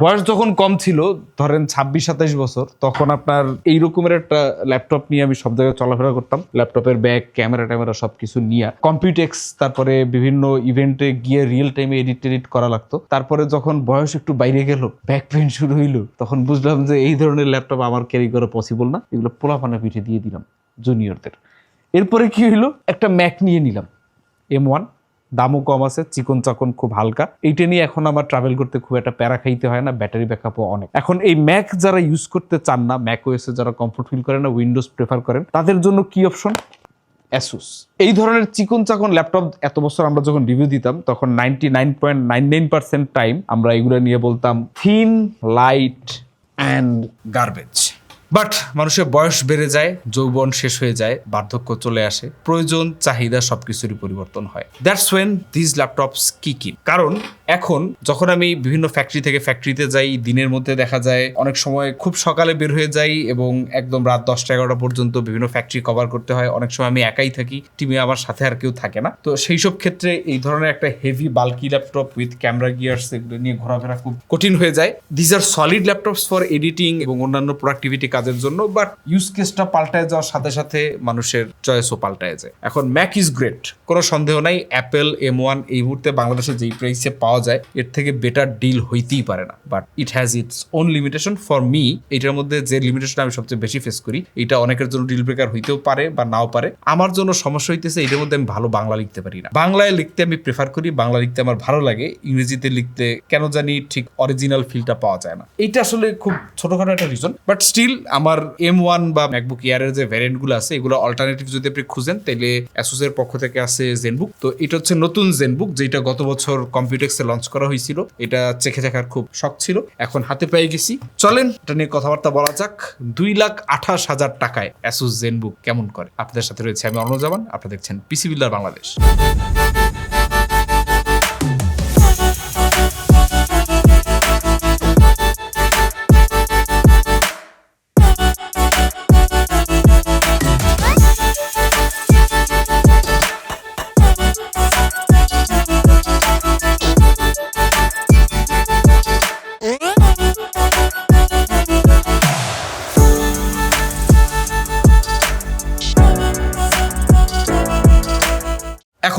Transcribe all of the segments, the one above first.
বয়স যখন কম ছিল, ধরেন ছাব্বিশ, সাতাইশ বছর, তখন আপনার এই রকমের একটা ল্যাপটপ নিয়ে আমি সব জায়গায় চলাফেরা করতাম। ল্যাপটপের ব্যাগ, ক্যামেরা ট্যামেরা সব কিছু নিয়ে। কম্পিউটেক্স তারপরে বিভিন্ন ইভেন্টে গিয়ে রিয়েল টাইমে এডিট টেডিট করা লাগতো। তারপরে যখন বয়স একটু বাইরে গেল ব্যাক পেন শুরু হইল, তখন বুঝলাম যে এই ধরনের ল্যাপটপ আমার ক্যারি করা পসিবল না। এগুলো পোলাপানা পিঠে দিয়ে দিলাম জুনিয়রদের এরপরে কি হইল, একটা ম্যাক নিয়ে নিলাম এম ওয়ান দামও কম আছে, চিকন চাকন খুব হালকা। এইটা নিয়ে এখন আমার ট্রাভেল করতে খুব একটা প্যারা খাইতে হয় না ব্যাটারি ব্যাকআপও অনেক। এখন এই ম্যাক যারা ইউজ করতে চান না ম্যাক ওয়েসে যারা কমফোর্ট ফিল করেন না উইন্ডোজ প্রেফার করেন, তাদের জন্য কি অপশন অ্যাসুস এই ধরনের চিকন চাকন ল্যাপটপ এত বছর আমরা যখন রিভিউ দিতাম, তখন ninety nine point nine nine percent time আমরা এগুলো নিয়ে বলতাম thin light and garbage but মানুষের বয়স বেড়ে যায়, যৌবন শেষ হয়ে যায়, বার্ধক্য চলে আসে, প্রয়োজন, চাহিদা সবকিছুরই পরিবর্তন হয়। দ্যাটস ওয়েন দিস ল্যাপটপস কি কি কারণ এখন যখন আমি বিভিন্ন ফ্যাক্টরি থেকে ফ্যাক্টরিতে যাই, দিনের মধ্যে দেখা যায়, অনেক সময় খুব সকালে বের হয়ে যাই এবং একদম রাত দশটা এগারোটা পর্যন্ত বিভিন্ন ফ্যাক্টরি কভার করতে হয়। অনেক সময় আমি একাই থাকি টিমে আমার সাথে আর কেউ থাকে না। তো সেই সব ক্ষেত্রে এই ধরনের একটা heavy bulky laptop with camera gears এগুলো নিয়ে ঘোরাফেরা খুব কঠিন হয়ে যায়। These are solid laptops for editing এবং অন্যান্য প্রোডাক্টিভিটি কাজের জন্য বাট ইউজ কেসটা পাল্টায় যাওয়ার সাথে সাথে মানুষের চয়েসও পাল্টায় যায়। এখন ম্যাক ইজ গ্রেট কোনো সন্দেহ নাই অ্যাপেল এম ওয়ান এই মুহূর্তে বাংলাদেশে যেই প্রাইসে পাওয়া যায়, এর থেকে বেটার ডিল হইতেই পারে না। But it has its own limitation for me এটার মধ্যে যে লিমিটেশন আমি সবচেয়ে বেশি ফেস করি, এটা অনেকের জন্য ডিল ব্রেকার হইতেও পারে বা নাও পারে। আমার জন্য সমস্যা হইতেছে, এটার মধ্যে আমি ভালো বাংলা লিখতে পারি না। বাংলায় লিখতে আমি প্রেফার করি, বাংলা লিখতে আমার ভালো লাগে, ইংরেজিতে লিখতে কেন জানি ঠিক অরিজিনাল ফিলটা পাওয়া যায় না। এটা আসলে খুব ছোটখাটো একটা রিজন বাট স্টিল আমার এম ওয়ান বা ম্যাকবুক ইয়ারের যে ভ্যারিয়েন্টগুলো আছে, এগুলো অল্টারনেটিভ যদি আপনি খুঁজেন তাহলে অ্যাসুসের পক্ষ থেকে আছে জেনবুক তো এটা হচ্ছে নতুন জেনবুক যেটা গত বছর কম্পিউটেক্সে লঞ্চ করা হয়েছিল। এটা চেখে দেখার খুব শখ ছিল। এখন হাতে পেয়ে গেছি। চলেন, এটা নিয়ে কথাবার্তা বলা যাক। দুই লাখ আঠাশ হাজার টাকায় অ্যাসুস জেনবুক কেমন করে? আপনাদের সাথে রয়েছে আমি অর্ণজামান আপনারা দেখছেন পিসি বিল্ডার বাংলাদেশ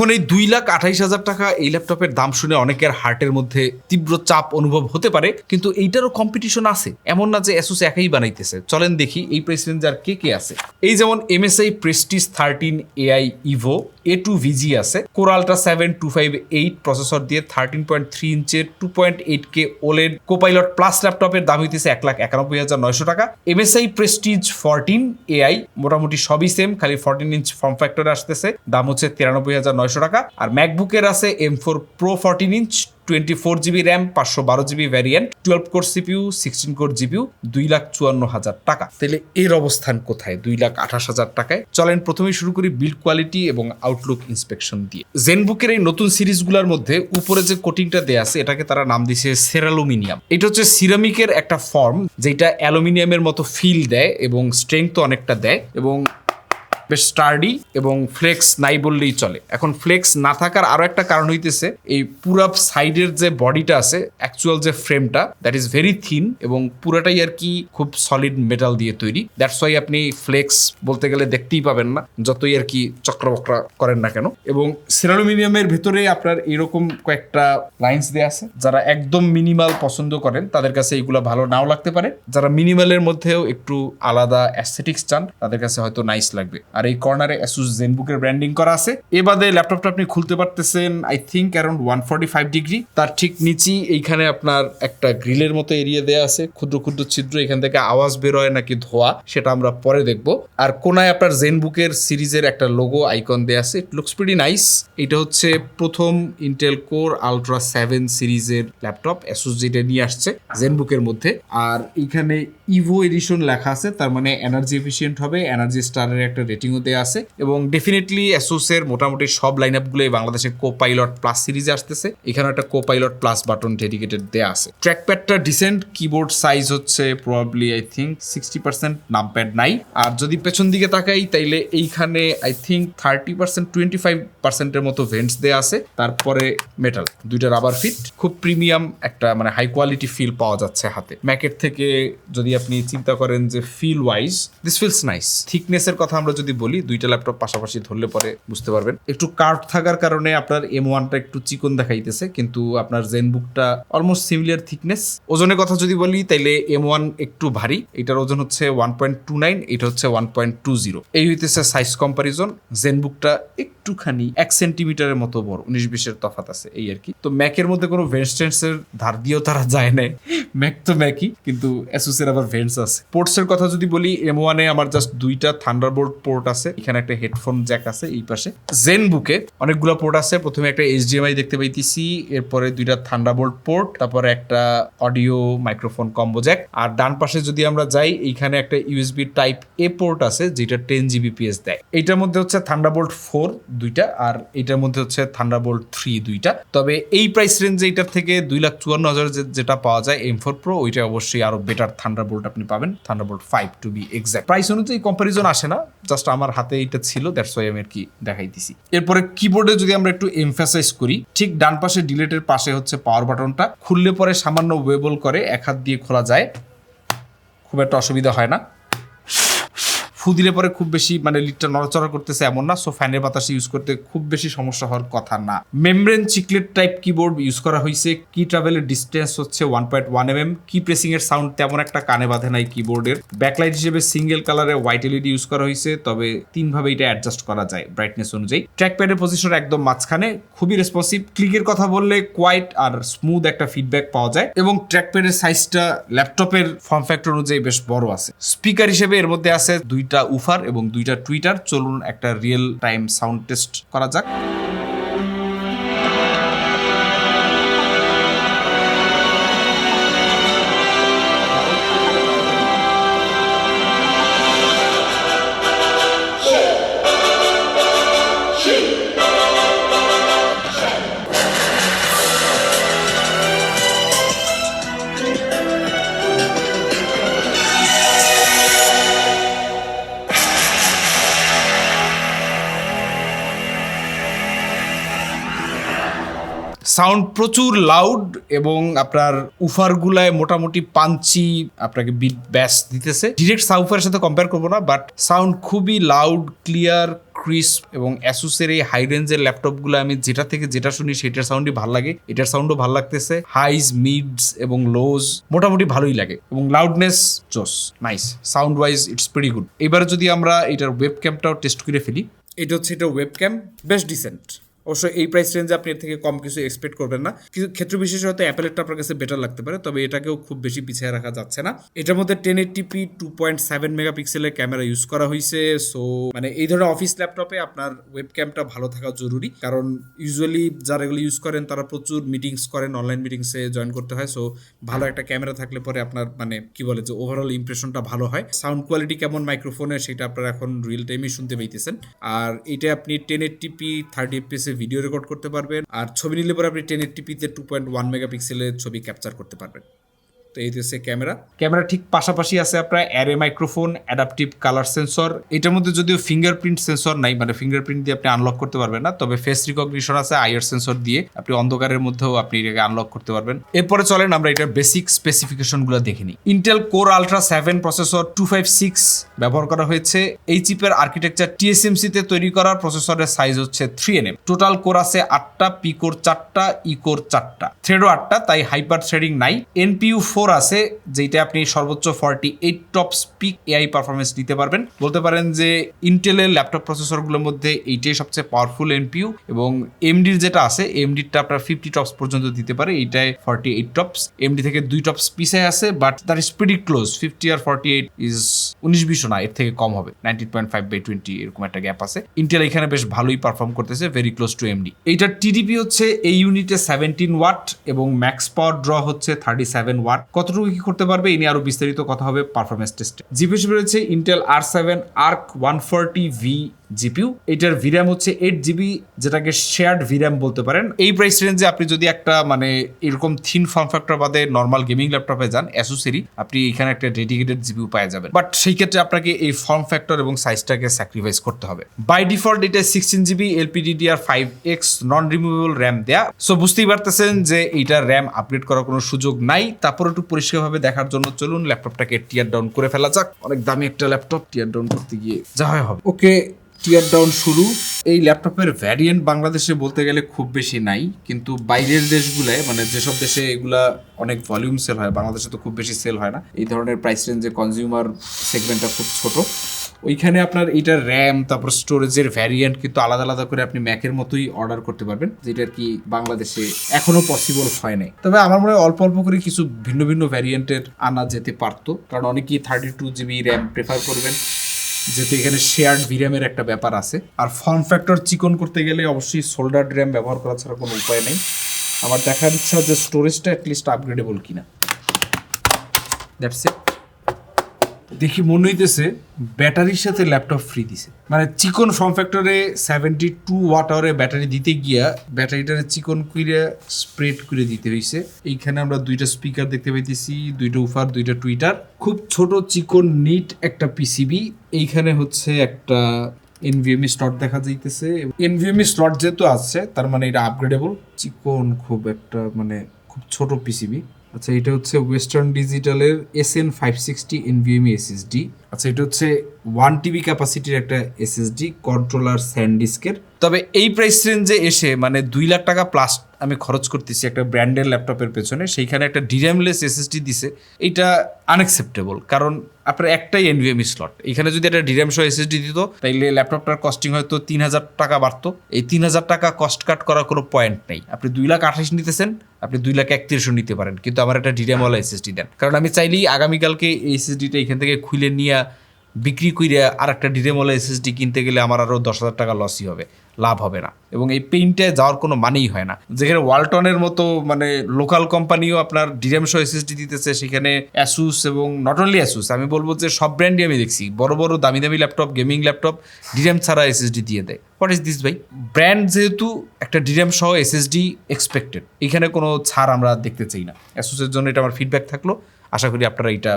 এখন এই দুই লাখ আঠাইশ হাজার টাকা এই ল্যাপটপের দাম শুনে অনেকের হার্টের মধ্যে তীব্র চাপ অনুভব হতে পারে, কিন্তু এইটারও কম্পিটিশন আছে। এমন না যে অ্যাসুস একাই বানাইতেছে। চলেন দেখি এই প্রাইস রেঞ্জার কে কে আছে। এই যেমন MSI Prestige thirteen AI Evo A two VG আছে। কোরালটা seven two five eight processor দিয়ে thirteen point three ইঞ্চের two point eight K OLED Copilot plus ল্যাপটপের দাম হইতেছে এক লাখ একানব্বই হাজার নয়শো টাকা। এমএসআই প্রেস্টিজ ফোরটিন এআই মোটামুটি সবই সেম খালি ফোরটিন ইঞ্চ ফর্ম ফ্যাক্টর আসতেছে। দাম হচ্ছে তিরানব্বই হাজার নয়শো টাকা। আর ম্যাকবুকের আছে M four Pro fourteen inch twenty four GB RAM পাঁচশো বারো GB variant twelve core CPU sixteen core GPU দুই লাখ চুয়ান্ন হাজার টাকা। তাহলে এর অবস্থান কোথায়? দুই লাখ আঠাশ হাজার টাকায়। চলেন প্রথমে শুরু করি বিল্ড কোয়ালিটি এবং আউটলুক ইন্সপেকশন দিয়ে। জেনবুকের এই নতুন সিরিজগুলোর মধ্যে উপরে যে কোটিংটা দেয়া আছে, এটাকে তারা নাম দিয়েছে সেরালুমিনিয়াম এটা হচ্ছে সিরামিকের একটা ফর্ম যেটা অ্যালুমিনিয়ামের মতো ফিল দেয় এবং স্ট্রেংথ অনেকটা দেয় এবং বেশ স্টার্ডি এবং ফ্লেক্স নাই বললেই চলে। এখন ফ্লেক্স না থাকার আরও একটা কারণ হইতেছে, এই পুরা সাইডের যে বডিটা আছে অ্যাকচুয়াল যে ফ্রেমটা দ্যাট ইজ ভেরি থিন এবং পুরাটাই আর কি খুব সলিড মেটাল দিয়ে তৈরি। দ্যাটস ওয়াই আপনি ফ্লেক্স বলতে গেলে দেখতেই পাবেন না, যতই আর কি চক্রবক্রা করেন না কেন। এবং সিরালুমিনিয়ামের ভেতরে আপনার এরকম কয়েকটা লাইন্স দেয়া আছে, যারা একদম মিনিমাল পছন্দ করেন, তাদের কাছে এগুলো ভালো নাও লাগতে পারে। যারা মিনিমালের মধ্যেও একটু আলাদা অ্যাস্থেটিক্স চান, তাদের কাছে হয়তো নাইস লাগবে। আর এই কর্নারে অ্যাসুস জেনবুকের ব্র্যান্ডিং করা আছে। এ বাদে ল্যাপটপটা আপনি খুলতে পারতেছেন I think around one forty five degree তার ঠিক নিচেই এইখানে আপনার একটা গ্রিলের মতো এরিয়া দেওয়া আছে। ক্ষুদ্র ক্ষুদ্র ছিদ্র, এখান থেকে আওয়াজ বেরোয় নাকি ধোয়া, সেটা আমরা পরে দেখব। আর কোনায় আপনার জেনবুকের সিরিজের একটা লোগো আইকন দেওয়া আছে। ইট লুকস প্রিটি নাইস এটা হচ্ছে প্রথম ইন্টেল কোর আলট্রা সেভেন সিরিজের ল্যাপটপ অ্যাসুস যেটা নিয়ে আসছে জেনবুকের মধ্যে। আর এখানে ইভো এডিশন লেখা আছে, তার মানে এনার্জি এফিসিয়েন্ট হবে। এনার্জি স্টারের একটা রেটিং রেটিংও দেওয়া আছে এবং ডেফিনেটলি অ্যাসোসের মোটামুটি সব লাইন আপগুলোই বাংলাদেশে কো পাইলট প্লাস সিরিজে আসতেছে। এখানে একটা co pilot plus button dedicated দেওয়া আছে। ট্র্যাকপ্যাডটা ডিসেন্ট কিবোর্ড সাইজ হচ্ছে probably I think sixty percent num pad নাই। আর যদি পেছন দিকে তাকাই, তাইলে এইখানে I think thirty percent twenty five পার্সেন্টের মতো ভেন্টস দেওয়া আছে। তারপরে মেটাল দুইটা রাবার ফিট খুব প্রিমিয়াম একটা মানে হাই কোয়ালিটি ফিল পাওয়া যাচ্ছে হাতে। ম্যাকের থেকে যদি আপনি চিন্তা করেন যে feel wise this feels nice থিকনেসের কথা আমরা যদি বলি, দুইটা ল্যাপটপ পাশাপাশি ধরলে পরে বুঝতে পারবেন। একটু কার্ভ থাকার কারণে আপনার এম ওয়ানটা একটু চিকন দেখাইতেছে, কিন্তু আপনার জেন বুকটা অলমোস্ট সিমিলার থিকনেস ওজনের কথা যদি বলি, তাইলে এম ওয়ান একটু ভারী, এটার ওজন হচ্ছে ওয়ান পয়েন্ট টু নাইন এটা হচ্ছে ওয়ান পয়েন্ট টু জিরো এই হইতেছে সাইজ কম্পারিজন জেন বুকটা একটুখানি এক সেন্টিমিটারের মতো বড়, উনিশ বিশের তফাত আছে, এই আর কি। তো ম্যাকের মধ্যে কোনো ভেন্সটেন্সের ধার দিয়েও তারা যায় না ম্যাক তো ম্যাকই কিন্তু অ্যাসুসের আবার ভেন্টস আছে। পোর্টসের কথা যদি বলি এম ওয়ানে আমার জাস্ট দুইটা থান্ডারবোল্ট পোর্ট আছে, এখানে একটা হেডফোন জ্যাক আছে এই পাশে। জেন বুকে অনেকগুলো পোর্ট আছে, প্রথমে একটা এইচডিএমআই দেখতে পাইতেছি, এরপরে দুইটা থান্ডারবোল্ট পোর্ট তারপরে একটা অডিও মাইক্রোফোন কম্বো জ্যাক আর ডান পাশে যদি আমরা যাই, এইখানে একটা ইউএসবি টাইপ এ পোর্ট আছে, যেটা টেন জিবিপিএস দেয়। এইটার মধ্যে হচ্ছে থান্ডারবোল্ট ফোর দুইটা, আর এইটার মধ্যে হচ্ছে থান্ডারবোল্ট থ্রি দুইটা। তবে এই প্রাইস রেঞ্জে এইটার থেকে দুই লাখ চুয়ান্ন হাজার যেটা পাওয়া যায় এম ফোর প্রো ওইটা অবশ্যই আরও বেটার থান্ডারবোল্ট আপনি পাবেন Thunderbolt five to be exact price অনুযায়ী কম্পারিজন আসে না জাস্ট আমার হাতে এটা ছিল দ্যাটস ওয়াই আমি আর কি দেখাইতেছি। এরপরে কিবোর্ডে যদি আমরা একটু এমফাসাইজ করি, ঠিক ডান পাশে ডিলেটের পাশে হচ্ছে পাওয়ার বাটনটা খুললে পরে সামান্য ওয়েবল করে এক হাত দিয়ে খোলা যায়। খুব একটা অসুবিধা হয় না। ফু দিলে পরে খুব বেশি মানে লিডটা নড়াচড়া করতেছে এমন না সো ফ্যানের বাতাসে ইউজ করতে খুব বেশি সমস্যা হওয়ার কথা না। Membrane chiclet type keyboard use করা হয়েছে কি ট্রাভেলের ডিস্টেন্স হচ্ছে one point one M M key pressing এর সাউন্ড তেমন একটা কানে বাঁধে নাই কিবোর্ডের ব্যাকলাইট হিসেবে সিঙ্গেল কালারে হোয়াইট এলইডি ইউজ করা হয়েছে তবে তিন ভাবে এটা অ্যাডজাস্ট করা যায় ব্রাইটনেস অনুযায়ী। ট্র্যাক ট্র্যাকপ্যাডের পজিশন একদম মাঝখানে, খুবই রেসপন্সিভ ক্লিকের কথা বললে কোয়াইট আর স্মুথ একটা ফিডব্যাক পাওয়া যায়, এবং ট্র্যাক ট্র্যাকপ্যাডের সাইজটা ল্যাপটপের ফর্ম ফ্যাক্টর অনুযায়ী বেশ বড় আছে। স্পিকার হিসেবে এর মধ্যে আছে দুইটা উফার এবং দুইটা টুইটার। চলুন একটা রিয়েল টাইম সাউন্ড টেস্ট করা যাক। সাউন্ড প্রচুর লাউড এবং আপনার উফারগুলায় মোটামুটি পাঞ্চি আপনাকে বিট ব্যাস দিতেছে। ডিরেক্ট সাউফারের সাথে কম্পেয়ার করব না বাট সাউন্ড খুবই লাউড ক্লিয়ার ক্রিস্প এবং অ্যাসুসের এই হাই রেঞ্জের ল্যাপটপগুলো আমি যেটা থেকে যেটা শুনি সেটার সাউন্ডই ভালো লাগে। এটার সাউন্ডও ভালো লাগতেছে। হাইজ মিডস এবং লোজ মোটামুটি ভালোই লাগে এবং লাউডনেস জোস nice sound wise it's very good এবারে যদি আমরা এটার ওয়েব ক্যামটাও টেস্ট করে ফেলি। এটা হচ্ছে এটা ওয়েব ক্যাম বেশ ডিসেন্ট অবশ্য এই প্রাইস রেঞ্জে আপনি এর থেকে কম কিছু এক্সপেক্ট করবেন না। কিন্তু ক্ষেত্র বিশেষে হয়তো অ্যাপেলেরটা আপনার কাছে বেটার লাগতে পারে, তবে এটাকেও খুব বেশি পিছিয়ে রাখা যাচ্ছে না। এটার মধ্যে ten eighty p two point seven মেগাপিক্সেলের ক্যামেরা ইউজ করা হয়েছে সো মানে এই ধরনের অফিস ল্যাপটপে আপনার ওয়েব ক্যামটা ভালো থাকা জরুরি। কারণ ইউজুয়ালি যারা এগুলো ইউজ করেন, তারা প্রচুর মিটিংস করেন অনলাইন মিটিংসে জয়েন করতে হয়। সো ভালো একটা ক্যামেরা থাকলে পরে আপনার মানে কি বলে যে ওভারঅল ইমপ্রেশনটা ভালো হয়। সাউন্ড কোয়ালিটি কেমন মাইক্রোফোনের সেটা আপনারা এখন রিয়েল টাইমে শুনতে পাইতেছেন। আর এটা আপনি ten eighty p thirty FPS video record করতে পারবেন। আর ছবি নিলে পরে আপনি টেন এইটটিপিতে টু পয়েন্ট ওয়ান মেগাপিক্সেলের ছবি ক্যাপচার করতে পারবেন। তো এই হচ্ছে ক্যামেরা। ক্যামেরা ঠিক পাশাপাশি আছে আপনার array microphone adaptive colour sensor এটার মধ্যে যদিও ফিঙ্গারপ্রিন্ট সেন্সর নাই মানে ফিঙ্গারপ্রিন্ট দিয়ে আপনি আনলক করতে পারবেন না, তবে ফেস রিকগনিশন আছে আইআর সেন্সর দিয়ে আপনি অন্ধকারের মধ্যেও আপনি এটাকে আনলক করতে পারবেন। এরপরে চলেন আমরা এটার বেসিক স্পেসিফিকেশনগুলো দেখে নিই। Intel Core Ultra seven processor two five six ব্যবহার করা হয়েছে। এই চিপের আর্কিটেকচার টিএসএমসি তে তৈরি করা প্রসেসরের সাইজ হচ্ছে three N M total core আছে আটটা পি কোর চারটা ই কোর চারটা। থ্রেডও আটটা, তাই হাইপার থ্রেডিং নাই। এনপিইউ ফোর আছে যেটা আপনি সর্বোচ্চ forty eight TOPS peak AI performance দিতে পারবেন। বলতে পারেন যে ইন্টেলের ল্যাপটপ প্রসেসরগুলোর মধ্যে এইটাই সবচেয়ে পাওয়ারফুল এনপিইউ এবং এমডির যেটা আছে এমডিটা আপনার ফিফটি টপস পর্যন্ত দিতে পারে এইটাই ফর্টি এইট টপস এমডি থেকে দুই টপস পিছে আছে বাট তার প্রিটি ক্লোজ ফিফটি আর ফর্টি এইট ইজ উনিশ বিশও না, এর থেকে কম হবে। Nineteen point five by twenty এরকম একটা গ্যাপ আছে। ইন্টেল এখানে বেশ ভালোই পারফর্ম করতেছে ভেরি ক্লোজ টু এমডি এইটার টিডিপি হচ্ছে এই ইউনিটে সেভেন্টিন ওয়াট এবং ম্যাক্স পাওয়ার ড্র হচ্ছে থার্টি সেভেন ওয়াট কতটুকু কি করতে পারবে এ নিয়ে আরও বিস্তারিত কথা হবে পারফরমেন্স টেস্টে জিপিএস রয়েছে Intel R seven Arc one forty V GPU এটার ভিরাম হচ্ছে এইট জিবি যেটাকে শেয়ার্ড ভিরাম বলতে পারেন। এই প্রাইস রেঞ্জে আপনি যদি একটা মানে এরকম থিন ফর্ম ফ্যাক্টর বাদে নর্মাল গেমিং ল্যাপটপে যান অ্যাসোসেরি আপনি এখানে একটা ডেডিকেটেড জিপিউ পাওয়া যাবেন। বাট সেই ক্ষেত্রে আপনাকে এই ফর্ম ফ্যাক্টর এবং সাইজটাকে স্যাক্রিফাইস করতে হবে। বাই ডিফল্ট এটা sixteen GB LPDDR five X non removable RAM দেয়া। সো বুঝতেই পারতেছেন যে এইটার র্যাম আপগ্রেড করার কোনো সুযোগ নাই। তারপর একটু পরিষ্কারভাবে দেখার জন্য চলুন ল্যাপটপটাকে টিয়ার ডাউন করে ফেলা যাক। অনেক দামি একটা ল্যাপটপ টিয়ার ডাউন করতে গিয়ে যা হয় হবে। ওকে টিয়ার ডাউন শুরু। এই ল্যাপটপের ভ্যারিয়েন্ট বাংলাদেশে বলতে গেলে খুব বেশি নাই, কিন্তু বাইরের দেশগুলোয় মানে যেসব দেশে এগুলা অনেক ভলিউম সেল হয়, বাংলাদেশে তো খুব বেশি সেল হয় না, এই ধরনের প্রাইস রেঞ্জে কনজিউমার সেগমেন্টটা খুব ছোট। ওইখানে আপনার এইটার র্যাম তারপর স্টোরেজের ভ্যারিয়েন্ট কিন্তু আলাদা আলাদা করে আপনি ম্যাকের মতোই অর্ডার করতে পারবেন, যেটা কি বাংলাদেশে এখনও পসিবল হয় নাই। তবে আমার মনে হয় অল্প অল্প করে কিছু ভিন্ন ভিন্ন ভ্যারিয়েন্টের আনা যেতে পারতো, কারণ অনেকেই thirty two GB RAM prefer করবেন। যেহেতু এখানে শেয়ার্ড ভিরামের একটা ব্যাপার আছে। আর ফর্ম ফ্যাক্টর চিকন করতে গেলে অবশ্যই সোল্ডার ড্র্যাম ব্যবহার করা ছাড়া কোনো উপায় নেই। আমার দেখার ইচ্ছা যে স্টোরেজটা অ্যাটলিস্ট আপগ্রেডেবল কিনা। দ্যাটস ইট দেখি মনে হইতেছে ব্যাটারির সাথে ল্যাপটপ ফ্রি দিছে। মানে চিকন ফর্ম ফ্যাক্টরে সেভেন্টি টু ওয়াট আওয়ারে ব্যাটারি দিতে গিয়া ব্যাটারিটারে চিকন কুইরে স্প্রেড করে দিতে হয়েছে এইখানে আমরা দুইটা স্পিকার দেখতে পাইতেছি, দুইটা উফার দুইটা টুইটার খুব ছোট, চিকন নিট একটা পিসিবি এইখানে হচ্ছে একটা এনভিএমই স্লট E দেখা যাইতেছে। এনভিএমই স্লট E যেহেতু আছে, তার মানে এটা আপগ্রেডেবল চিকন খুব একটা মানে খুব ছোট পিসিবি আচ্ছা এটা হচ্ছে Western ডিজিটালের S N five sixty NVMe SSD আচ্ছা এটা হচ্ছে ওয়ান টিবি ক্যাপাসিটির একটা এসএসডি কন্ট্রোলার স্যান্ডিস্কের তবে এই প্রাইস রেঞ্জে এসে মানে দুই লাখ টাকা প্লাস আমি খরচ করতেছি একটা ব্র্যান্ডের ল্যাপটপের পেছনে। সেইখানে একটা ডিরামলেস এসএসডি দিছে। এইটা আনএক্সেপ্টেবল কারণ আপনার একটাই এনভিএমই স্লট এখানে যদি একটা ডিরাম সহ এসএসডি দিত, তাইলে ল্যাপটপটার কস্টিং হয়তো তিন হাজার টাকা বাড়তো। এই তিন হাজার টাকা কস্ট কাট করার কোনো পয়েন্ট নেই। আপনি দুই লাখ আঠাশ নিতেছেন, আপনি দুই লাখ একত্রিশও নিতে পারেন। কিন্তু আমার একটা ডিরামওয়ালা এসএসডি দেন। কারণ আমি চাইলেই আগামীকালকে এই এসএসডিটা এখান থেকে খুলে নিয়ে বিক্রি করে আর একটা ডিরেমলা এসএসডি কিনতে গেলে আমার আরও দশ হাজার টাকা লসই হবে, লাভ হবে না। এবং এই পেইন্টে যাওয়ার কোনো মানেই হয় না। যেখানে ওয়ালটনের মতো মানে লোকাল কোম্পানিও আপনার ডিরেমশো এসএসডি দিতেছে, সেখানে অ্যাসুস এবং নট অনলি অ্যাসুস আমি বলব যে সব ব্র্যান্ডই আমি দেখছি। বড় বড়, দামি দামি ল্যাপটপ গেমিং ল্যাপটপ ডিরেম ছাড়া এসএসডি দিয়ে দেয়। হোয়াট ইজ দিস ভাই? ব্র্যান্ড যেহেতু একটা ডিরেম সহ এসএসডি এক্সপেক্টেড এখানে কোনো ছাড় আমরা দেখতে চাই না। অ্যাসুসের জন্য এটা আমার ফিডব্যাক থাকল। আশা করি আপনারা এটা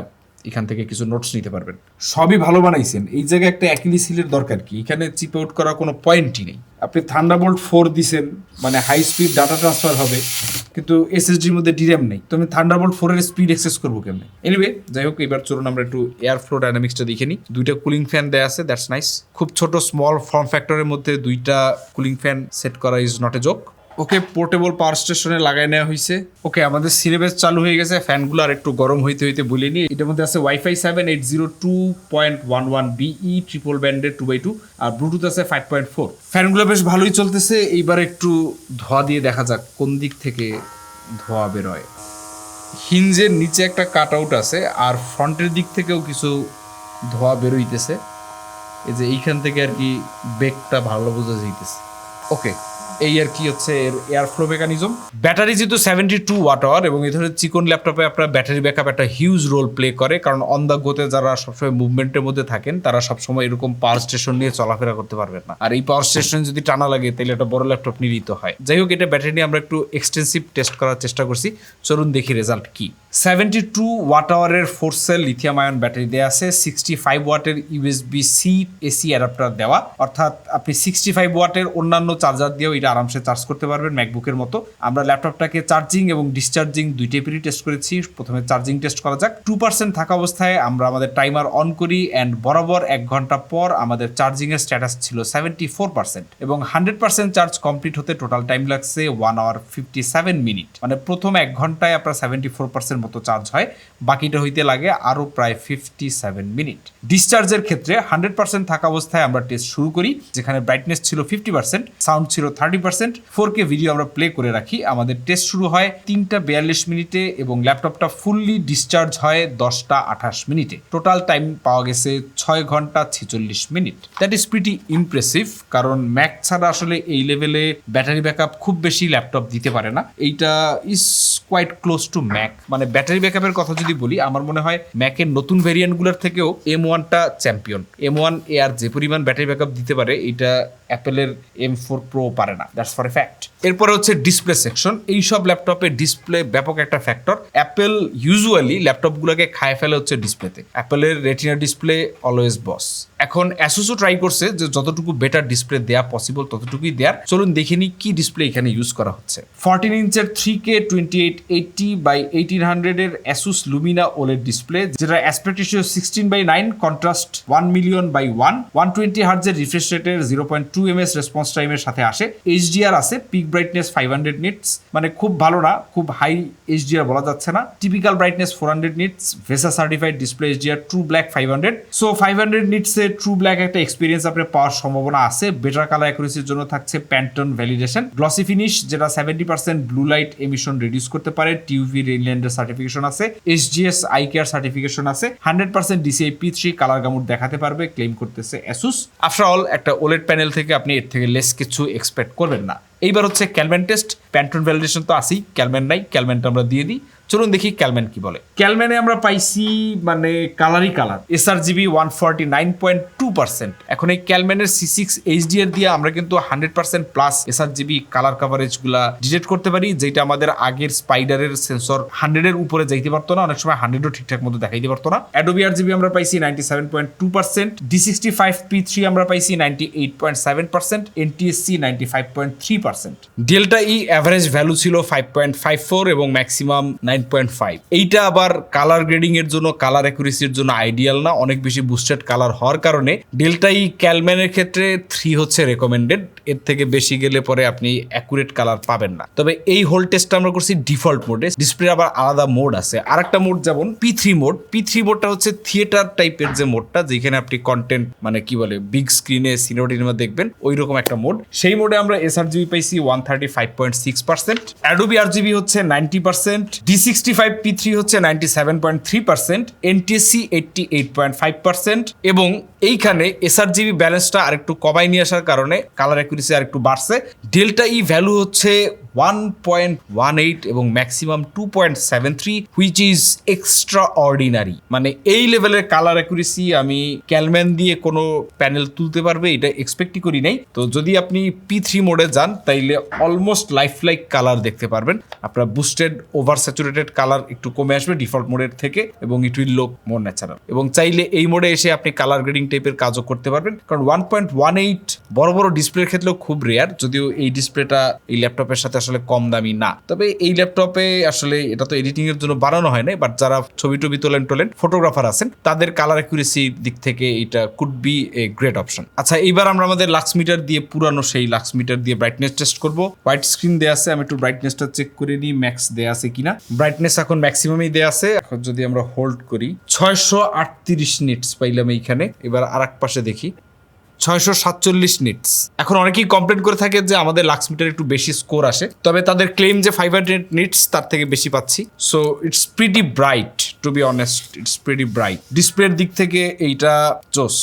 এখান থেকে কিছু নোটস নিতে পারবেন। সবই ভালো বানাইছেন। এই জায়গায় একটা অ্যাকিলি সিলের দরকার কি? এখানে চিপ আউট করার কোনো পয়েন্টই নেই। আপনি থান্ডারবোল্ট ফোর দিছেন মানে হাই স্পিড ডাটা ট্রান্সফার হবে, কিন্তু এসএসডির মধ্যে ডিরাম নেই। তো আমি থান্ডারবোল্ট ফোরের স্পিড এক্সেস করব কেমনে? এনিওয়ে যাই হোক, এবার চলুন আমরা একটু এয়ার ফ্লো ডাইনামিক্সটা দেখে নিই। দুইটা কুলিং ফ্যান দেয়া আছে দ্যাটস নাইস খুব ছোট স্মল ফর্ম ফ্যাক্টরের মধ্যে দুইটা কুলিং ফ্যান সেট করা is not a joke okay portable power স্টেশনে লাগাই নেওয়া হয়েছে ওকে, আমাদের সিলেবাস চালু হয়ে গেছে, ফ্যানগুলো আর একটু গরম হইতে হইতে বলিনি এটার মধ্যে আছে WiFi seven eight zero two point one one BE triple ব্যান্ডের টু বাই টু আর ব্লুটুথ আছে ফাইভ পয়েন্ট ফোর ফ্যানগুলো বেশ ভালোই চলতেছে, এইবার একটু ধোয়া দিয়ে দেখা যাক কোন দিক থেকে ধোয়া বেরোয়। হিঞ্জের নিচে একটা কাট আউট আছে আর ফ্রন্টের দিক থেকেও কিছু ধোয়া বেরোইতেছে। এই যে এইখান থেকে আর কি বেগটা ভালো বোঝা যাইতেছে। ওকে এই আর কি হচ্ছে এর এয়ার ফ্লো মেকানিজম ব্যাটারি যেহেতু সেভেন্টি টু ওয়াটার এবং এই ধরনের চিকন ল্যাপটপে আপনার ব্যাটারি ব্যাকআপ একটা হিউজ রোল প্লে করে, কারণ অন দ্য গোতে যারা সবসময় মুভমেন্টের মধ্যে থাকেন, তারা সবসময় এরকম পাওয়ার স্টেশন নিয়ে চলাফেরা করতে পারবেন না। আর এই পাওয়ার স্টেশন যদি টানা লাগে, তাহলে একটা বড় ল্যাপটপ নিরিত হয়। যাই হোক, এটা ব্যাটারি নিয়ে আমরা একটু এক্সটেন্সিভ টেস্ট করার চেষ্টা করছি। চলুন দেখি রেজাল্ট কি। Seventy two watt আওয়ারের four cell lithium ion battery দেওয়া আছে সিক্সটি ফাইভ ওয়াটের ইউএসবি সি এসি অ্যাডাপ্টার দেওয়া। অর্থাৎ আপনি সিক্সটি ফাইভ ওয়াটের অন্যান্য চার্জার দিয়েও এটা আরামসে চার্জ করতে পারবেন ম্যাকবুকের মতো। আমরা ল্যাপটপটাকে চার্জিং এবং ডিসচার্জিং দুই টাইপেরই টেস্ট করেছি। প্রথমে চার্জিং টেস্ট করা যাক। টু পার্সেন্ট থাকা অবস্থায় আমরা আমাদের টাইমার অন করি অ্যান্ড বরাবর এক ঘণ্টা পর আমাদের চার্জিং এর স্ট্যাটাস ছিল সেভেন্টি ফোর পার্সেন্ট এবং হান্ড্রেড পার্সেন্ট চার্জ কমপ্লিট হতে টোটাল টাইম লাগছে one hour fifty seven minute মানে প্রথম এক ঘন্টায় আপনার সেভেন্টি ফোর পার্সেন্ট মতো চার্জ হয়। বাকিটা হইতে লাগে আরও প্রায় ফিফটি সেভেন মিনিট ডিসচার্জের ক্ষেত্রে হান্ড্রেড পার্সেন্ট থাকা অবস্থায় আমরা টেস্ট শুরু করি, যেখানে ব্রাইটনেস ছিল ফিফটি পার্সেন্ট সাউন্ড ছিল thirty thirty percent four K video আমরা প্লে করে রাখি। আমাদের টেস্ট শুরু হয় তিনটা বিয়াল্লিশ মিনিটে এবং ল্যাপটপটা ফুললি ডিসচার্জ হয় দশটা আঠাশ মিনিটে। টোটাল টাইম পাওয়া গেছে ছয় ঘণ্টা ছেচল্লিশ minute. That is pretty impressive কারণ ম্যাক ছাড়া আসলে এই লেভেলে ব্যাটারি ব্যাকআপ খুব বেশি ল্যাপটপ দিতে পারে না। এইটা is quite close to Mac মানে ব্যাটারি ব্যাকআপের কথা যদি বলি, আমার মনে হয় ম্যাকের নতুন ভেরিয়েন্টগুলোর থেকেও এম ওয়ানটা চ্যাম্পিয়ন এম ওয়ান এ আর যে পরিমাণ ব্যাটারি ব্যাকআপ দিতে পারে এটা অ্যাপেলের এম ফোর প্রো পারে না। দ্যাটস ফর এ ফ্যাক্ট এরপরে হচ্ছে ডিসপ্লে সেকশন এই সব ল্যাপটপে ডিসপ্লে ব্যাপক একটা ফ্যাক্টর অ্যাপেল ইউজুয়ালি ল্যাপটপগুলোকে খায় ফেলে হচ্ছে ডিসপ্লেতে অ্যাপেলের রেটিনা ডিসপ্লে অলওয়েজ বস এখন অ্যাসুসও ট্রাই করছে যে যতটুকু বেটার ডিসপ্লে দেওয়া পসিবল ততটুকুই দেওয়ার চলুন দেখে নিই কি ডিসপ্লে এখানে ইউজ করা হচ্ছে। Fourteen ইঞ্চের three K twenty eight eighty by eighteen হান্ড্রেডের অ্যাসুস লুমিনা ওলেড ডিসপ্লে যেটা aspect ratio sixteen by nine contrast one million by one one twenty হার্জের refresh রেটের zero point two M S response টাইমের সাথে আসে। HDR আছে peak brightness five hundred nits মানে খুব ভালো না, খুব হাই এইচডিআর বলা যাচ্ছে না। Typical brightness four hundred nits VESA certified display HDR True Black five hundred so five hundred নিটসে true black একটা এক্সপিরিয়েন্স আপনি পাওয়ার সম্ভাবনা আছে বেটার কালার অ্যাকুরেসির জন্য থাকছে প্যান্টন ভ্যালিডেশন গ্লসি ফিনিশ যেটা seventy percent blue light emission reduce করতে পারে টিউভি রেইনল্যান্ডের সার্টিফিকেশন আছে এসজিএস আই কেয়ার সার্টিফিকেশন আছে। Hundred percent DCI P three colour gamut দেখাতে পারবে ক্লেম করতেছে অ্যাসুস আফটার অল একটা ওলেড প্যানেল থেকে আপনি এর থেকে লেস কিছু এক্সপেক্ট করবেন না। এইবার হচ্ছে ক্যালম্যান টেস্ট, প্যান্টন ভ্যালিডেশন তো আসি ক্যালম্যান নাই ক্যালম্যানটা আমরা দিয়ে দিই। চলুন দেখি ক্যালম্যান কি বলে। ক্যালম্যানে আমরা পাইছি মানে কালারই colour. SRGB one forty nine point two percent এখন এই ক্যালম্যানের সি সিক্স এইচ এইচডিআর দিয়ে আমরা কিন্তু hundred percent plus sRGB colour কাভারেজগুলা detect করতে পারি যেটা আমাদের আগের স্পাইডারের সেন্সর হান্ড্রেডের উপরে যাইতে পারতো না অনেক সময় হান্ড্রেডও ঠিকঠাক মতো দেখাইতে পারতো না। অ্যাডোবি আর জিবি আমরা পাইছি ninety seven point two percent D sixty five P three আমরা পাইছি ninety eight point seven percent NTSC ninety five point three percent delta E average value ছিল ফাইভ পয়েন্ট ফাইভ ফোর এবং maximum nine point five এইটা আবার colour grading এর জন্য colour অ্যাকুরেসির জন্য আইডিয়াল না। অনেক বেশি বুস্টেড কালার হওয়ার কারণে ডেল্টা ই ক্যালম্যানের ক্ষেত্রে থ্রি হচ্ছে রেকমেন্ডেড এর থেকে বেশি গেলে পরে আপনি অ্যাকুরেট কালার পাবেন না। তবে এই হোল টেস্টটা আমরা করছি ডিফল্ট মোডে ডিসপ্লে আবার আলাদা মোড আছে। আর একটা মোড যেমন P three mode P three মোডটা হচ্ছে থিয়েটার টাইপের যে মোডটা যেখানে আপনি কন্টেন্ট মানে কি বলে বিগ স্ক্রিনে সিনেমা দেখবেন ওই রকম একটা মোড সেই মোডে আমরা এসআর জিবি পাইছি one thirty five point six percent Adobe RGB হচ্ছে ninety percent D sixty five P three হচ্ছে ninety seven point three percent NTSC eighty eight point five percent এবং এইখানে এসআর জিবি ব্যালেন্সটা আরেকটু কমাই নিয়ে আসার কারণে কালার অ্যাকুরেসি আরেকটু বাড়ছে। ডেল্টা ই ভ্যালু হচ্ছে ওয়ান পয়েন্ট ওয়ান এইট এবং maximum two point seven three which is extraordinary মানে এই লেভেলের কালার অ্যাকুরেসি আমি ক্যালম্যান দিয়ে কোনো প্যানেল তুলতে পারবে, এটা এক্সপেক্টই করি নাই। তো যদি আপনি পি থ্রি মোডে যান, তাইলে অলমোস্ট লাইফ লাইক কালার দেখতে পারবেন। আপনার বুস্টেড ওভার স্যাচুরেটেড কালার একটু কমে আসবে ডিফল্ট মোডের থেকে, এবং ইট উইল লোক মোর ন্যাচারাল এবং চাইলে এই মোডে এসে আপনি কালার গ্রেডিং টাইপের কাজও করতে পারবেন। কারণ ওয়ান পয়েন্ট ওয়ান এইট বড় বড় ডিসপ্লের ক্ষেত্রেও খুব রেয়ার যদিও এই ডিসপ্লেটা এই ল্যাপটপের সাথে আসলে কম দামি না। তবে এই ল্যাপটপে আসলে এটা তো এডিটিং এর জন্য বানানো হয় না বাট যারা ছবি টবি তোলেন, টোলেন ফটোগ্রাফার আছেন, তাদের কালার অ্যাকুরেসি দিক থেকে এটা could be a great option আচ্ছা এইবার আমরা আমাদের লাক্স মিটার দিয়ে পুরানো সেই লাক্স মিটার দিয়ে ব্রাইটনেস টেস্ট করব। হোয়াইট স্ক্রিন দেয়া আছে, আমি একটু ব্রাইটনেসটা চেক করে নিই ম্যাক্স দেয়া আছে কিনা। ব্রাইটনেস এখন ম্যাক্সিমামই দেয়া আছে। এখন যদি আমরা হোল্ড করি, ছয়শো আটত্রিশ নিটস পাইলাম এইখানে। এবার আর এক পাশে দেখি, ছয়শো সাতচল্লিশ নিটস এখন অনেকেই কমপ্লেন করে থাকে যে আমাদের লাক্স মিটার একটু বেশি স্কোর আসে। তবে তাদের ক্লেম যে ফাইভ হান্ড্রেড নিটস তার থেকে বেশি পাচ্ছি। So it's pretty bright to be honest it's pretty bright ডিসপ্লের দিক থেকে এইটা জোস।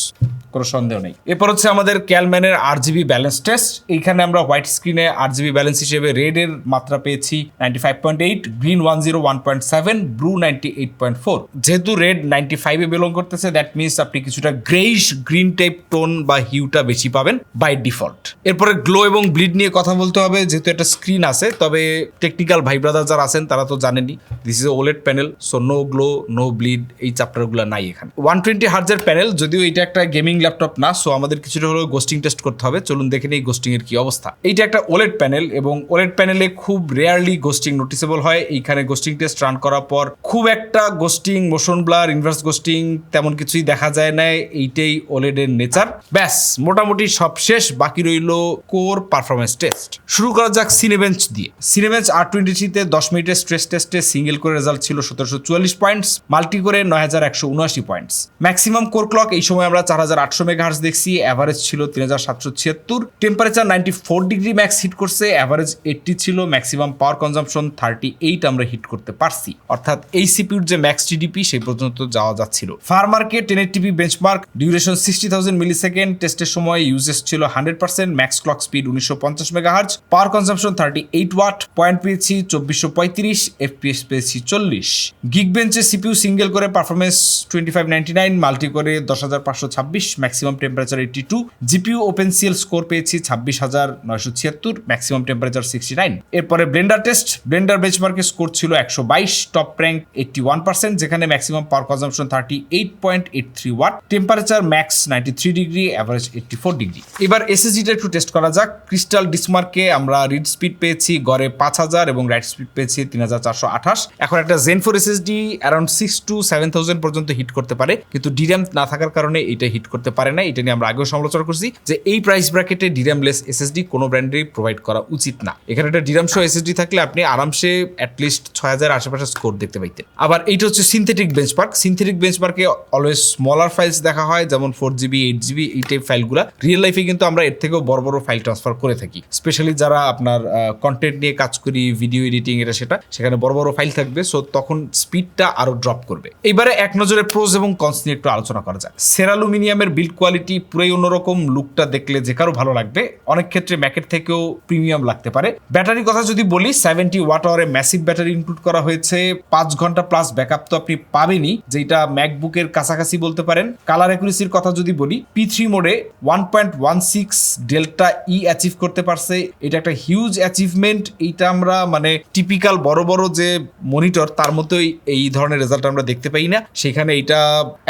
কোনো সন্দেহ নেই। এরপর হচ্ছে আমাদের ক্যালম্যানের আর জিবি ব্যালেন্স টেস্ট এইখানে আমরা হোয়াইট স্ক্রিনে আর জিবি ব্যালেন্স হিসেবে রেড এর মাত্রা পেয়েছি ninety five point eight green one zero one point seven blue ninety eight point four যেহেতু রেড নাইনটি ফাইভে বিলং করতেছে দ্যাট মিনস আপনি কিছুটা গ্রেইশ গ্রিন টাইপ টোন বা হিউটা বেশি পাবেন বাই ডিফল্ট এরপরে গ্লো এবং ব্লিড নিয়ে কথা বলতে হবে, যেহেতু একটা স্ক্রিন আছে, তবে টেকনিক্যাল ভাই ব্রাদার যারা আছেন, তারা তো জানেনই this is OLED panel so no glow no bleed এই চ্যাপ্টারগুলো নাই এখানে। ওয়ান টোয়েন্টি হার্জের প্যানেল যদিও এটা একটা গেমিং ল্যাপটপ না সো আমাদের কিছুটা হলেও গোস্টিং টেস্ট করতে হবে। চলুন দেখে নিই গোস্টিং এর কি অবস্থা। এইটা একটা ওলেড প্যানেল এবং ওলেড প্যানেলে খুব রেয়ারলি গোস্টিং নোটিসেবল হয়। এইখানে গোস্টিং টেস্ট রান করার পর খুব একটা ghosting motion blur inverse ghosting তেমন কিছুই দেখা যায় না। এইটাই ওলেডের নেচার ব্যাস, মোটামুটি সব শেষ। বাকি রইল কোর পারফরমেন্স টেস্ট শুরু করা যাক সিনেবেঞ্চ দিয়ে। সিনেবেঞ্চ আর টোয়েন্টি থ্রিতে দশ মিনিটের স্ট্রেস টেস্টে সিঙ্গেল করে রেজাল্ট ছিল সতেরোশো চুয়াল্লিশ পয়েন্টস মাল্টি করে নয় হাজার একশো উনআশি পয়েন্টস ম্যাক্সিমাম কোর ক্লক এই সময় আমরা চার হাজার আট আটশো মেগাহার্স দেখছি অ্যাভারেজ ছিল তিন হাজার সাতশো ছিয়াত্তর। Temperature ninety four degree max hit করছে অ্যাভারেজ এইটটি ছিল maximum power consumption thirty eight আমরা হিট করতে পারছি। অর্থাৎ এই সিপিউর যে ম্যাক্স টিডিপি সেই পর্যন্ত যাওয়া যাচ্ছিল। ফার্মার্কে ten TV benchmark duration sixty thousand millisecond টেস্টের সময় ইউজেস ছিল hundred percent max clock speed উনিশশো পঞ্চাশ megahertz power consumption thirty eight watt point পেয়েছি চব্বিশশো পঁয়ত্রিশ এফপিএস পেয়েছি চল্লিশ। গিগ বেঞ্চে সিপিউ সিঙ্গেল করে performance twenty five ninety nine multi করে দশ হাজার পাঁচশো ছাব্বিশ। Maximum temperature eighty two GPU open CL score পেয়েছি ছাব্বিশ হাজার নয়শো ছিয়াত্তর ম্যাক্সিমাম টেম্পারেচার সিক্সটি নাইন এরপরে ব্লেন্ডার টেস্ট ব্লেন্ডার বেঞ্চমার্কের স্কোর ছিল একশো বাইশ top rank eighty one percent যেখানে maximum power consumption thirty eight point eight three watt temperature max ninety three degree average eighty four degree এবার এসএসডিটা একটু test করা যাক। ক্রিস্টাল ডিসমার্কে আমরা রিড স্পিড পেয়েছি গড়ে পাঁচ হাজার এবং রাইট স্পিড পেয়েছি তিন হাজার চারশো আঠাশ। এখন একটা gen four SSD around six two seven thousand পর্যন্ত হিট করতে পারে, কিন্তু ডিরাম না থাকার কারণে এটা হিট করতে পারে না এটা নিয়ে আমরা আগেও সমালোচনা করছি যে এই প্রাইস ব্র্যাকেটে ডিরামলেস এসএসডি কোনো ব্র্যান্ডেরই প্রোভাইড করা উচিত না। এখানে একটা ডিরাম শো এসএসডি থাকলে আপনি আরামসে অ্যাটলিস্ট ছয় হাজার আশেপাশে স্কোর দেখতে পাইতেন। আবার এইটা হচ্ছে সিনথেটিক বেঞ্চমার্ক সিনথেটিক বেঞ্চমার্কে অলওয়েজ স্মলার ফাইলস দেখা হয়, যেমন ফোর জিবি এইট জিবি এই টাইপ ফাইলগুলো রিয়েল লাইফে কিন্তু আমরা এর থেকেও বড় বড় ফাইল ট্রান্সফার করে থাকি। স্পেশালি যারা আপনার কন্টেন্ট নিয়ে কাজ করি ভিডিও এডিটিং এটা সেটা, সেখানে বড় বড় ফাইল থাকবে সো তখন স্পিডটা আরও ড্রপ করবে। এবারে এক নজরে প্রোজ এবং কনস নিয়ে একটু আলোচনা করা যাক। সেরালুমিনিয়ামের বিল্ড কোয়ালিটি পুরাই অন্যরকম লুকটা দেখলে যে কারও ভালো লাগবে। অনেক ক্ষেত্রে ম্যাকের থেকেও প্রিমিয়াম লাগতে পারে। ব্যাটারির কথা যদি বলি সেভেন্টি ওয়াট আওয়ারে ম্যাসিভ ব্যাটারি ইনক্লুড করা হয়েছে। পাঁচ ঘণ্টা প্লাস ব্যাকআপ তো আপনি পাবেনই যেটা ম্যাকবুকের কাছাকাছি বলতে পারেন। কালার অ্যাকুরেসির কথা যদি বলি পি থ্রি মোডে one point one six delta E achieve করতে পারছে। এটা একটা হিউজ অ্যাচিভমেন্ট এইটা আমরা মানে টিপিক্যাল বড় বড় যে মনিটর তার মতোই এই ধরনের রেজাল্ট আমরা দেখতে পাই না। সেখানে এটা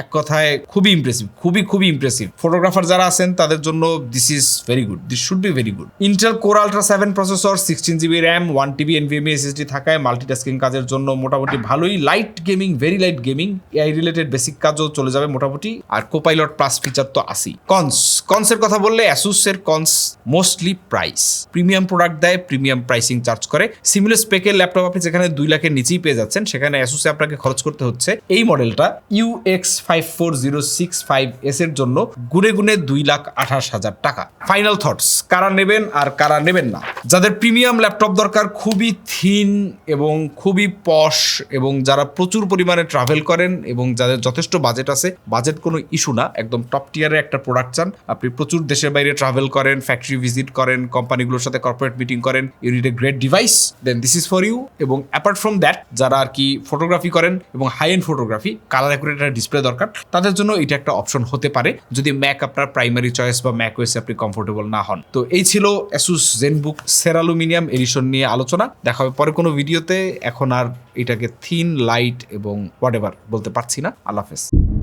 এক কথায় খুবই ইমপ্রেসিভ খুবই খুবই ইমপ্রেসিভ ফটোগ্রাফার যারা আছেন, তাদের জন্য this is very good this should be very good Intel Core Ultra seven processor sixteen GB RAM one TB NVMe SSD থাকায় মাল্টিটাস্কিং কাজের জন্য মোটামুটি ভালোই। Light gaming very light gaming AI related basic কাজও চলে যাবে মোটামুটি। আর কোপাইলট প্লাস ফিচার তো আসি কনস কনসের কথা বললে অ্যাসুসের cons mostly price premium product দেয় প্রিমিয়াম প্রাইসিং চার্জ করে। সিমিলার স্পেকের ল্যাপটপ আপনি যেখানে দুই লাখের নিচেই পেয়ে যাচ্ছেন, সেখানে অ্যাসুসে আপনাকে খরচ করতে হচ্ছে। এই মডেলটা U X five four zero six five S এর জন্য গুনে গুনে দুই লাখ আঠাশ হাজার টাকা। ফাইনাল থটস কারা নেবেন আর কারা নেবেন না? যাদের প্রিমিয়াম ল্যাপটপ দরকার, খুবই থিন এবং খুবই পশ এবং যারা প্রচুর পরিমাণে ট্রাভেল করেন এবং যাদের যথেষ্ট বাজেট আছে বাজেট কোনো ইস্যু না, একদম টপ টিয়ারের একটা প্রোডাক্ট চান। আপনি প্রচুর দেশের বাইরে ট্রাভেল করেন ফ্যাক্টরি ভিজিট করেন কোম্পানিগুলোর সাথে কর্পোরেট মিটিং করেন you need a great device then this is for you এবং অ্যাপার্ট ফ্রম দ্যাট যারা আর কি ফটোগ্রাফি করেন এবং high end photography colour accurate একটা ডিসপ্লে দরকার, তাদের জন্য এটা একটা অপশন হতে পারে। যদি ম্যাক আপনার প্রাইমারি চয়েস বা ম্যাক ওয়েসে আপনি কমফোর্টেবল না হন। তো এই ছিল অ্যাসুস জেনবুক সেরালুমিনিয়াম এডিশন নিয়ে আলোচনা। দেখা হবে পরে কোনো ভিডিওতে এখন আর এটাকে থিন লাইট এবং হোয়াট বলতে পারছি না। আল্লাহ হাফেজ।